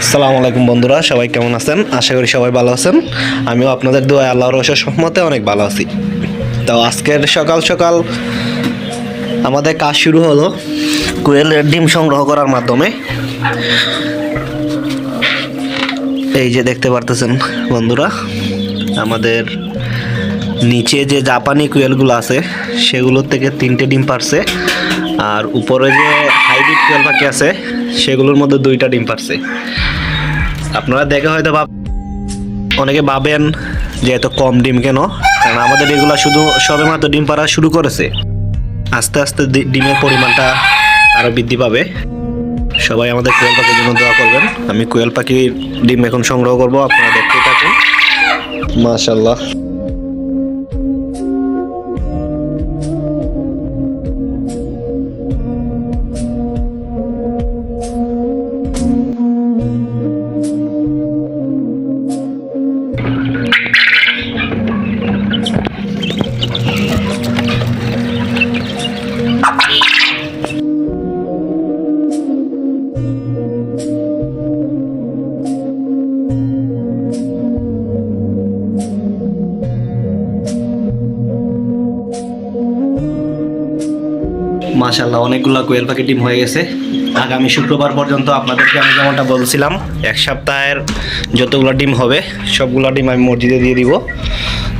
আসসালামু আলাইকুম বন্ধুরা, সবাই কেমন আছেন? আশা করি সবাই ভালো আছেন। আমিও আপনাদের দোয়া আল্লাহর রসের সহমতে অনেক ভালো আছি। তো আজকের সকাল সকাল আমাদের কাজ শুরু হলো কোয়েলের ডিম সংগ্রহ করার মাধ্যমে। এই যে দেখতে পারতেছেন বন্ধুরা, আমাদের নিচে যে জাপানি কুয়েলগুলো আছে, সেগুলোর থেকে তিনটে ডিম পারছে। আর উপরে যে হাইব্রিড কুয়েল পাখি আছে, সেগুলোর মধ্যে দুইটা ডিম পারছে। আপনারা দেখে হয়তো ভাব অনেকে ভাবেন যে এত কম ডিম কেন? কারণ আমাদের এগুলা শুধু সবেমাত্র ডিম পাড়া শুরু করেছে। আস্তে আস্তে ডিমের পরিমাণটা আরও বৃদ্ধি পাবে। সবাই আমাদের কোয়েল পাখির জন্য দোয়া করবেন। আমি কোয়েল পাখির ডিম এখন সংগ্রহ করব, আপনারা দেখতে থাকুন। মাশাল্লাহ মাশাল্লাহ অনেকগুলো কোয়েল পাখি ডিম হয়ে গেছে। আগামী শুক্রবার পর্যন্ত আপনাদেরকে আমি যেমনটা বলছিলাম, এক সপ্তাহের যতগুলো ডিম হবে, সবগুলো ডিম আমি মসজিদে দিয়ে দিব।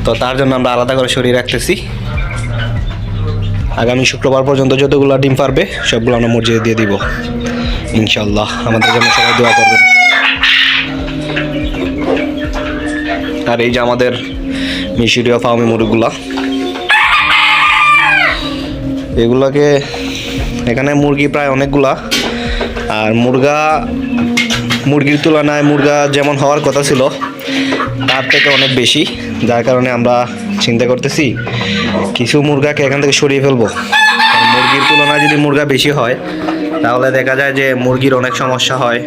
তো তার জন্য আমরা আলাদা করে সরিয়ে রাখতেছি। আগামী শুক্রবার পর্যন্ত যতগুলো ডিম পারবে, সবগুলো আমরা মসজিদে দিয়ে দিব। ইনশাল্লাহ আমাদের জন্য সবাই দোয়া করবেন। আর এই যে আমাদের মিশরীয় ফার্মি মুরগিগুলা এগুলাকে এখানে মুরগি প্রায় অনেকগুলা। আর মুরগা মুরগির তুলনায় মুরগা যেমন হওয়ার কথা ছিল, তার থেকে অনেক বেশি। যার কারণে আমরা চিন্তা করতেছি, কিছু মুরগাকে এখান থেকে সরিয়ে ফেলব। মুরগির তুলনায় যদি মুরগা বেশি হয়, তাহলে দেখা যায় যে মুরগির অনেক সমস্যা হয়।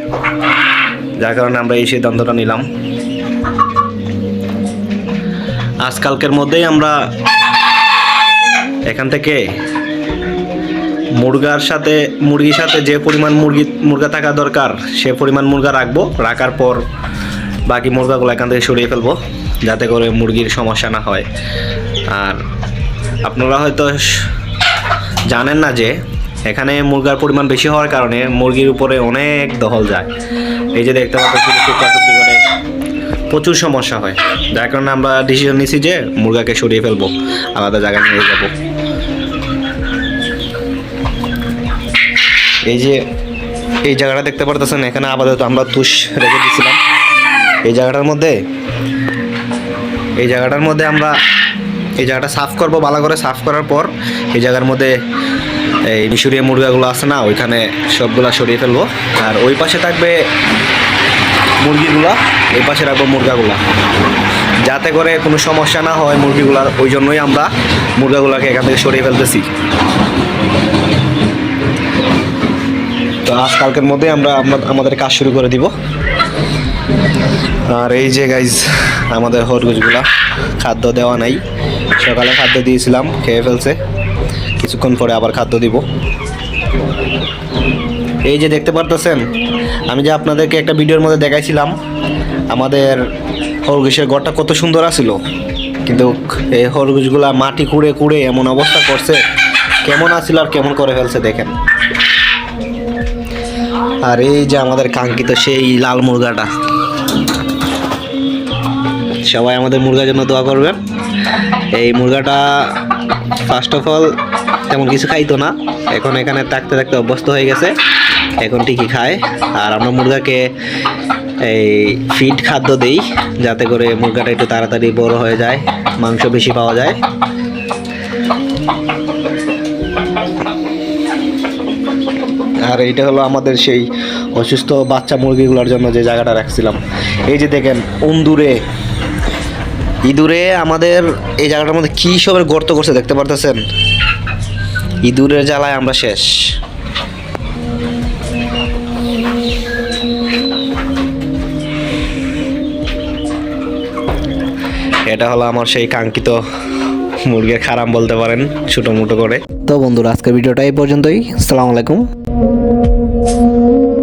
যার কারণে আমরা এই সিদ্ধান্তটা নিলাম। আজকালকের মধ্যেই আমরা এখান থেকে মুরগার সাথে, মুরগির সাথে যে পরিমাণ মুরগি, মুরগা থাকা দরকার, সে পরিমাণ মুরগা রাখব। রাখার পর বাকি মুরগাগুলো এখান থেকে সরিয়ে ফেলব, যাতে করে মুরগির সমস্যা না হয়। আর আপনারা হয়তো জানেন না যে, এখানে মুরগার পরিমাণ বেশি হওয়ার কারণে মুরগির উপরে অনেক দহল যায়। এই যে দেখতে পাচ্ছি করে প্রচুর সমস্যা হয়। যার কারণে আমরা ডিসিশন নিয়েছি যে মুরগাকে সরিয়ে ফেলব, আলাদা জায়গায় নিয়ে যাব। এই যে এই জায়গাটা দেখতে পারতেছেন, এখানে আপাতত আমরা তুষ রেখে দিয়েছিলাম। এই জায়গাটার মধ্যে, এই জায়গাটার মধ্যে আমরা এই জায়গাটা সাফ করব, ভালো করে সাফ করার পর এই জায়গার মধ্যে এই মিশরীয় মুরগাগুলো আছে না, ওইখানে সবগুলা সরিয়ে ফেলব। আর ওই পাশে থাকবে মুরগিগুলা, এই পাশে রাখব মুরগাগুলা। যাতে করে কোনো সমস্যা না হয় মুরগিগুলার, ওই জন্যই আমরা মুরগাগুলাকে এখান থেকে সরিয়ে ফেলতেছি। তো আজকালকের মধ্যে আমরা আমাদের কাজ শুরু করে দিব। আর এই যে গাইজ আমাদের হরগুজগুলা খাদ্য দেওয়া নাই। সকালে খাদ্য দিয়েছিলাম, খেয়ে ফেলছে। কিছুক্ষণ পরে আবার খাদ্য দিব। এই যে দেখতে পারতেছেন, আমি যে আপনাদেরকে একটা ভিডিওর মধ্যে দেখাইছিলাম, আমাদের খরগোশের ঘরটা কত সুন্দর আছিল। কিন্তু এই খরগোশগুলা মাটি কুড়ে কুড়ে এমন অবস্থা করছে, কেমন আছিল আর কেমন করে ফেলছে দেখেন। আর এই যে আমাদের কাঙ্ক্ষিত সেই লাল মুরগাটা। সবাই আমাদের মুরগার জন্য দোয়া করবেন। এই মুরগাটা ফার্স্ট অফ অল তেমন কিছু খাইতো না। এখন এখানে থাকতে থাকতে অভ্যস্ত হয়ে গেছে। এখন ঠিকই খায়। আর আমরা মুরগাকে এই ফিড খাদ্য দেই, যাতে করে মুরগাটা একটু তাড়াতাড়ি বড় হয়ে যায়, মাংস বেশি পাওয়া যায়। আর এইটা হলো আমাদের সেই অসুস্থ বাচ্চা মুরগিগুলোর জন্য যে জায়গাটা রাখছিলাম। এই যে দেখেন, উন্দুরে। ইঁদুরে আমাদের এই জায়গাটার মধ্যে কী সবের গর্ত করছে দেখতে পারতেছেন? ইঁদুরের জ্বালায় আমরা শেষ। এটা হলো আমার সেই কাঙ্ক্ষিত মুরগির খারাম বলতে পারেন ছোটো মোটো করে। তো বন্ধুরা, আজকের ভিডিওটা এই পর্যন্তই। আসসালামু আলাইকুম। Thank you.